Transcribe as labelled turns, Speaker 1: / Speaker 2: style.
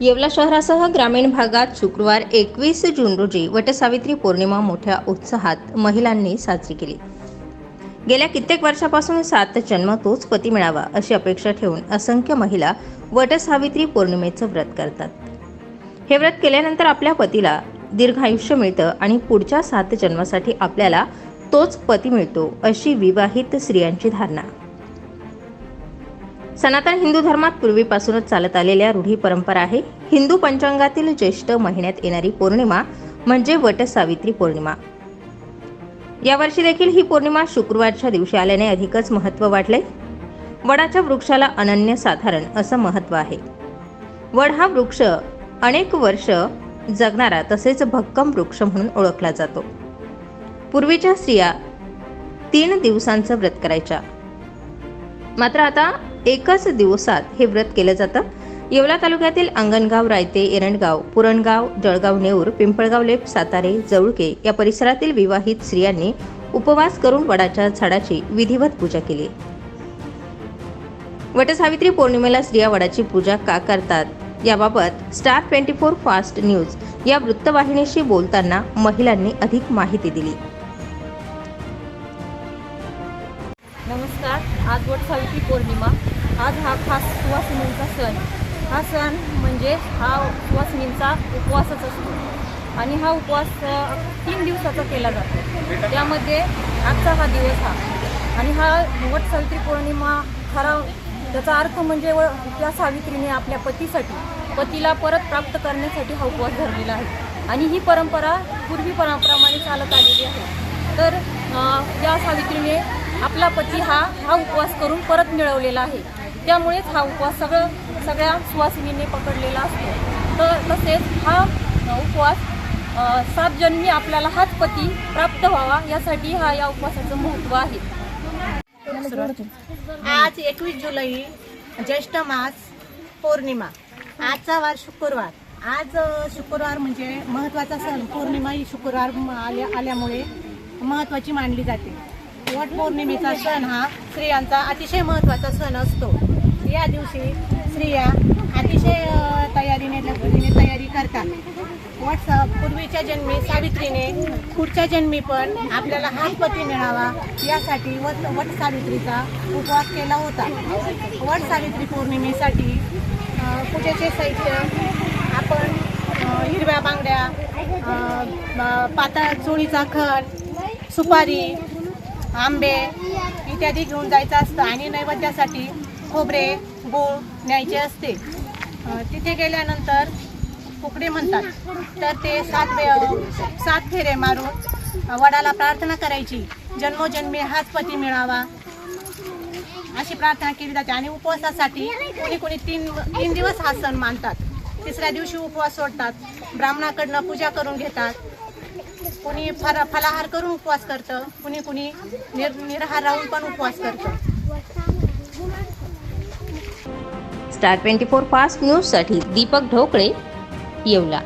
Speaker 1: येवला शहरासह ग्रामीण भागात शुक्रवार एकवीस जून रोजी वटसावित्री पौर्णिमा मोठ्या उत्साहात महिलांनी साजरी केली. गेल्या कित्येक वर्षापासून सात जन्म तोच पती मिळावा अशी अपेक्षा ठेवून असंख्य महिला वटसावित्री पौर्णिमेचं व्रत करतात. हे व्रत केल्यानंतर आपल्या पतीला दीर्घायुष्य मिळतं आणि पुढच्या सात जन्मासाठी आपल्याला तोच पती मिळतो अशी विवाहित स्त्रियांची धारणा. सनातन हिंदू धर्मात पूर्वीपासूनच चालत आलेल्या रूढी परंपरा आहे. हिंदू पंचांगातील ज्येष्ठ महिन्यात येणारी पौर्णिमा म्हणजे वटसावित्री पौर्णिमा. यावर्षी देखील ही पौर्णिमा शुक्रवारच्या दिवशी आल्याने अधिकच महत्त्व वाढले. वडाच्या वृक्षाला अनन्य साधारण असं महत्त्व आहे. वड हा वृक्ष अनेक वर्ष जगणारा तसेच भक्कम वृक्ष म्हणून ओळखला जातो. पूर्वीच्या स्त्रिया तीन दिवसांचं व्रत करायच्या. मात्र आता एकाच दिवसात हे व्रत केलं जातं. येवला तालुक्यातील अंगणगाव रायते एरणगाव पुरणगाव जळगाव नेऊर पिंपळगाव लेप सातारे जवळके या परिसरातील विवाहित स्त्रियांनी उपवास करून वडाच्या झाडाची विधिवत पूजा केली. वटसावित्री पौर्णिमेला स्त्रिया वडाची पूजा का करतात? याबाबत star twenty four fast news या वृत्तवाहिनीशी बोलताना महिलांनी अधिक माहिती दिली.
Speaker 2: नमस्कार. आज वट सावित्री पौर्णिमा. आज हा खास सुवासिनींचा सण. हा सण म्हणजे हा सुवासिनींचा उपवासच असतो. आणि हा उपवास तीन दिवसाचा केला जातो. त्यामध्ये आजचा हा दिवस हा. आणि हा वट सावित्री पौर्णिमा खरा त्याचा अर्थ म्हणजे व त्या सावित्रीने आपल्या पतीसाठी पतीला परत प्राप्त करण्यासाठी हा उपवास धरलेला आहे. आणि ही परंपरा पूर्वी परंपरामध्ये चालत आलेली आहे. तर त्या या सावित्रीने आपला पती हा हा उपवास करून परत मिळवलेला आहे. त्यामुळेच हा उपवास सगळं सगळ्या सुवासिनीने पकडलेला असतो. तर तसेच हा उपवास अ, सात जन्मी आपल्याला हाच पती प्राप्त व्हावा यासाठी हा या उपवासाचं महत्त्व आहे.
Speaker 3: आज एकवीस जुलै ज्येष्ठ मास पौर्णिमा. आजचा वार शुक्रवार. आज शुक्रवार म्हणजे महत्त्वाचा सण. पौर्णिमा ही शुक्रवार म- आल्या आल्यामुळे महत्त्वाची मानली जाते. वटपौर्णिमेचा सण हा स्त्रियांचा अतिशय महत्त्वाचा सण असतो. या दिवशी स्त्रिया अतिशय तयारीने लगबगीने तयारी करतात. वट पूर्वीच्या जन्मी सावित्रीने पुढच्या जन्मी पण आपल्याला हाच पती मिळावा यासाठी वट वट सावित्रीचा उपवास केला होता. वट सावित्री पौर्णिमेसाठी पूजेचे साहित्य आपण हिरव्या बांगड्या पातळ चोळीचा खण सुपारी आंबे इत्यादी घेऊन जायचं असतं आणि नैवेद्यासाठी खोबरे गूळ न्यायचे असते. तिथे गेल्यानंतर फुकडे म्हणतात. तर ते सात सात फेरे मारून वडाला प्रार्थना करायची. जन्मोजन्मी हाच पती मिळावा. अशी प्रार्थना केली जाते आणि उपवासासाठी कोणी कोणी तीन तीन दिवस हा सण मानतात. तिसऱ्या दिवशी उपवास सोडतात. ब्राह्मणाकडनं पूजा करून घेतात. कुणी फरा फलाहार करून उपवास करतं कुणी कुणी निर निराहार राहून पण उपवास करतं.
Speaker 1: स्टार ट्वेंटी फोर फास्ट न्यूजसाठी दीपक ढोकळे येवला.